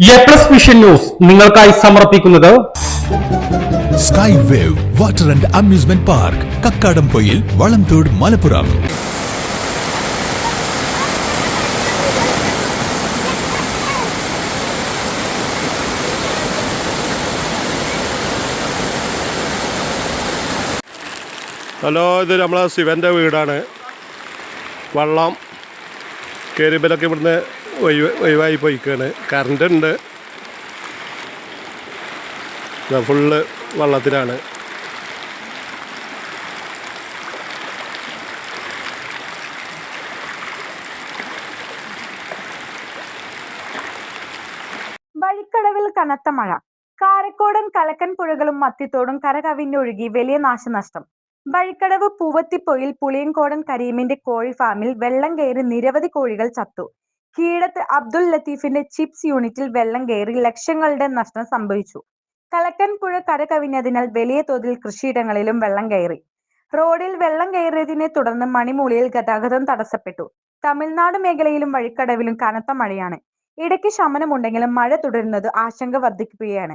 A plus vision news നിങ്ങൾക്കായി സമർപ്പിക്കുന്നത് sky wave water and amusement park Kakkadampoyil Valamthode Malappuram. Hello ഇത് നമ്മളെ ശിവന്റെ വീടാണ്. വള്ളം കേരിബലൊക്കെ ഇവിടുന്ന് ഒഴിവ് ഒഴിവായി പോയിക്കാണ് കറണ്ട് ഉണ്ട് ഫുള്ള് വള്ളത്തിലാണ്. വഴിക്കടവിൽ കനത്ത മഴ. കാരക്കോടൻ കലക്കൻ പുഴകളും മത്തിത്തോടും കരകവിഞ്ഞൊഴുകി വലിയ നാശനഷ്ടം. വഴിക്കടവ് പൂവത്തിപ്പൊയിൽ പുളിയങ്കോടൻ കരീമിന്റെ കോഴി ഫാമിൽ വെള്ളം കയറി നിരവധി കോഴികൾ ചത്തു. കീഴത്ത് അബ്ദുൽ ലത്തീഫിന്റെ ചിപ്സ് യൂണിറ്റിൽ വെള്ളം കയറി ലക്ഷങ്ങളുടെ നഷ്ടം സംഭവിച്ചു. കലക്കൻ പുഴ കര കവിഞ്ഞതിനാൽ വലിയ തോതിൽ കൃഷിയിടങ്ങളിലും വെള്ളം കയറി. റോഡിൽ വെള്ളം കയറിയതിനെ തുടർന്ന് മണിമൂളിയിൽ ഗതാഗതം തടസ്സപ്പെട്ടു. തമിഴ്നാട് മേഖലയിലും വഴിക്കടവിലും കനത്ത മഴയാണ്. ഇടയ്ക്ക് ശമനമുണ്ടെങ്കിലും മഴ തുടരുന്നത് ആശങ്ക വർദ്ധിക്കുകയാണ്